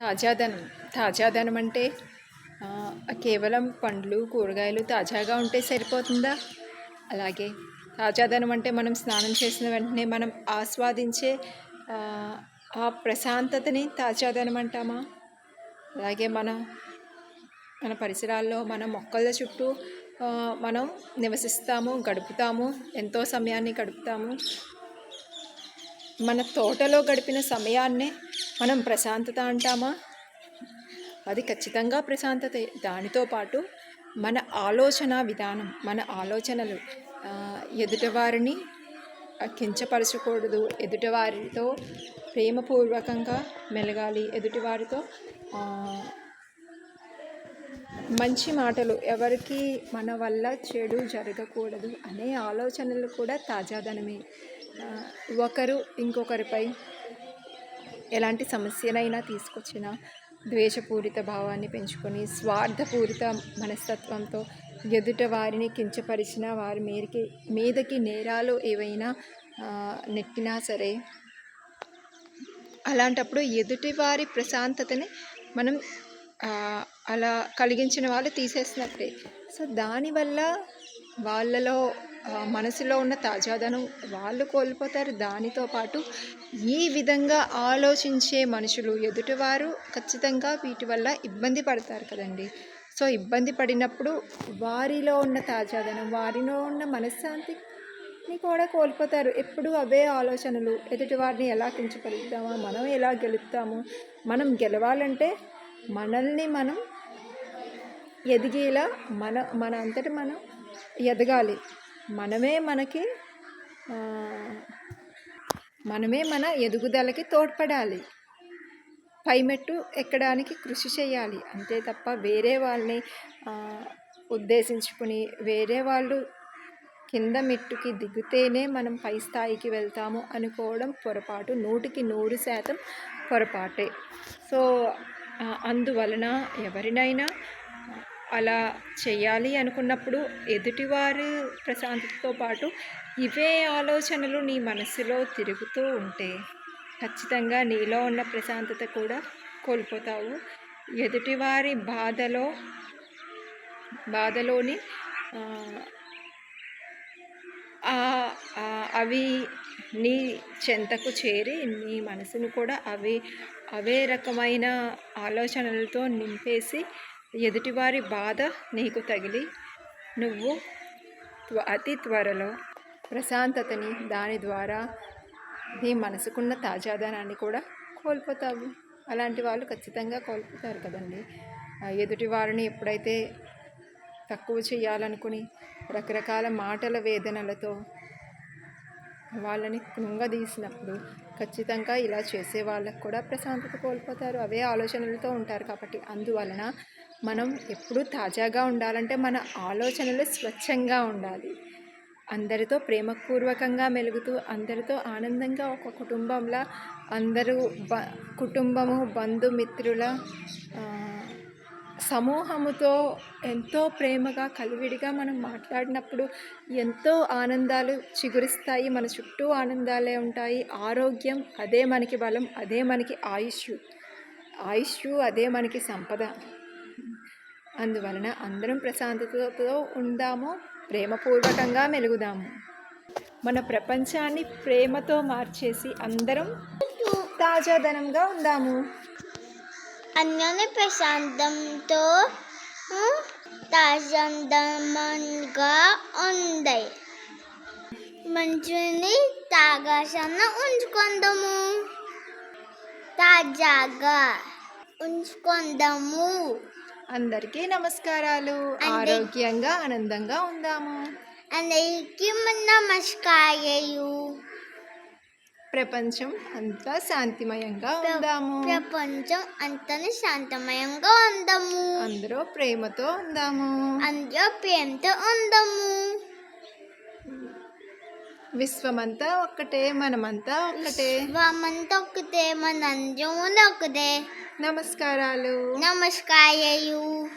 తాజాదనం. తాజాదనం అంటే కేవలం పండ్లు కూరగాయలు తాజాగా ఉంటే సరిపోతుందా? అలాగే తాజాదనం అంటే మనం స్నానం చేసిన వెంటనే మనం ఆస్వాదించే ఆ, ప్రశాంతతని తాజాదనం అంటామా? అలాగే మన మన పరిసరాల్లో మన మొక్కల చుట్టూ మనం నివసిస్తాము గడుపుతాము ఎంతో సమయాన్ని గడుపుతాము. మన తోటలో గడిపిన సమయాన్నే మనం ప్రశాంతత అంటామా? అది ఖచ్చితంగా ప్రశాంతత. దానితో పాటు మన ఆలోచన విధానం మన ఆలోచనలు ఎదుటివారిని కించపరచకూడదు. ఎదుటివారితో ప్రేమపూర్వకంగా మెలగాలి. ఎదుటివారితో మంచి మాటలు ఎవరికి మన వల్ల చెడు జరగకూడదు అనే ఆలోచనలు కూడా తాజాదనమే. ఒకరు ఇంకొకరిపై ఎలాంటి సమస్యనైనా తీసుకొచ్చిన ద్వేషపూరిత భావాన్ని పెంచుకొని స్వార్థపూరిత మనస్తత్వంతో ఎదుట వారిని కించపరిచిన వారి మీదకి మీదకి నేరాలు ఏవైనా నెట్టినా సరే అలాంటప్పుడు ఎదుటి వారి ప్రశాంతతని మనం అలా కలిగించిన వాళ్ళు తీసేసినట్టే. సో దానివల్ల వాళ్ళలో మనసులో ఉన్న తాజాదనం వాళ్ళు కోల్పోతారు. దానితో పాటు ఈ విధంగా ఆలోచించే మనుషులు ఎదుటివారు ఖచ్చితంగా వీటి వల్ల ఇబ్బంది పడతారు కదండి. సో ఇబ్బంది పడినప్పుడు వారిలో ఉన్న తాజాదనం వారిలో ఉన్న మనశ్శాంతిని కూడా కోల్పోతారు. ఎప్పుడు అవే ఆలోచనలు. ఎదుటివారిని ఎలా కించపలుగుతామా మనం ఎలా గెలుపుతాము? మనం గెలవాలంటే మనల్ని మనం ఎదిగేలా మన మన అంతటి మనం ఎదగాలి. మనమే మనకి మనమే మన ఎదుగుదలకి తోడ్పడాలి. పైమెట్టు ఎక్కడానికి కృషి చేయాలి. అంతే తప్ప వేరే వాళ్ళని ఉద్దేశించుకుని వేరే వాళ్ళు కింద మెట్టుకి దిగితేనే మనం పై స్థాయికి వెళ్తాము అనుకోవడం పొరపాటు. నూటికి నూరు శాతం పొరపాటే. సో అందువలన ఎవరినైనా అలా చేయాలి అనుకున్నప్పుడు ఎదుటివారి ప్రశాంతతతో పాటు ఇవే ఆలోచనలు నీ మనసులో తిరుగుతూ ఉంటే ఖచ్చితంగా నీలో ఉన్న ప్రశాంతత కూడా కోల్పోతావు. ఎదుటివారి బాధలో బాధలోని అవి నీ చెంతకు చేరి నీ మనసును కూడా అవి అవే రకమైన ఆలోచనలతో నింపేసి ఎదుటివారి బాధ నీకు తగిలి నువ్వు అతి త్వరలో ప్రశాంతతని దాని ద్వారా నీ మనసుకున్న తాజాదనాన్ని కూడా కోల్పోతావు. అలాంటి వాళ్ళు ఖచ్చితంగా కోల్పోతారు కదండి. ఎదుటి వారిని ఎప్పుడైతే తక్కువ చేయాలనుకుని రకరకాల మాటల వేదనలతో వాళ్ళని కృంగదీసినప్పుడు ఖచ్చితంగా ఇలా చేసే వాళ్ళకు కూడా ప్రశాంతత కోల్పోతారు. అవే ఆలోచనలతో ఉంటారు కాబట్టి అందువలన మనం ఎప్పుడూ తాజాగా ఉండాలంటే మన ఆలోచనలు స్వచ్ఛంగా ఉండాలి. అందరితో ప్రేమపూర్వకంగా మెలుగుతూ అందరితో ఆనందంగా ఒక కుటుంబంలా అందరూ బ కుటుంబము బంధుమిత్రుల సమూహముతో ఎంతో ప్రేమగా కలివిడిగా మనం మాట్లాడినప్పుడు ఎంతో ఆనందాలు చిగురిస్తాయి. మన చుట్టూ ఆనందాలే ఉంటాయి. ఆరోగ్యం అదే మనకి బలం అదే మనకి ఆయుష్ ఆయుష్ అదే మనకి సంపద. అందువలన అందరం ప్రశాంతతతో ఉందాము ప్రేమపూర్వకంగా మెలుగుదాము. మన ప్రపంచాన్ని ప్రేమతో మార్చేసి అందరం తాజాదనంగా ఉందాము. అన్యోన్య ప్రశాంతంతో తాజాదమంగా ఉంది. మంచుని తాగాసన ఉంచుకుందాము. తాజాగా ఉంచుకుందాము. అందరికీ నమస్కారాలు. ఆరోగ్యంగా ఆనందంగా ఉందాము. అందరికీ నమస్కారాలు. ప్రపంచం అంతా శాంతిమయంగా ఉందాము. ప్రపంచం అంతని శాంతమయంగా ఉందాము. అందరూ ప్రేమతో ఉందాము. అందరూ ప్రేమతో ఉందాము. విశ్వమంతా ఒక్కటే మనమంతా ఒక్కటే. వామంతా ఒకటే మనందరం ఒకటే నమస్కారాలు. నమస్కారాలు.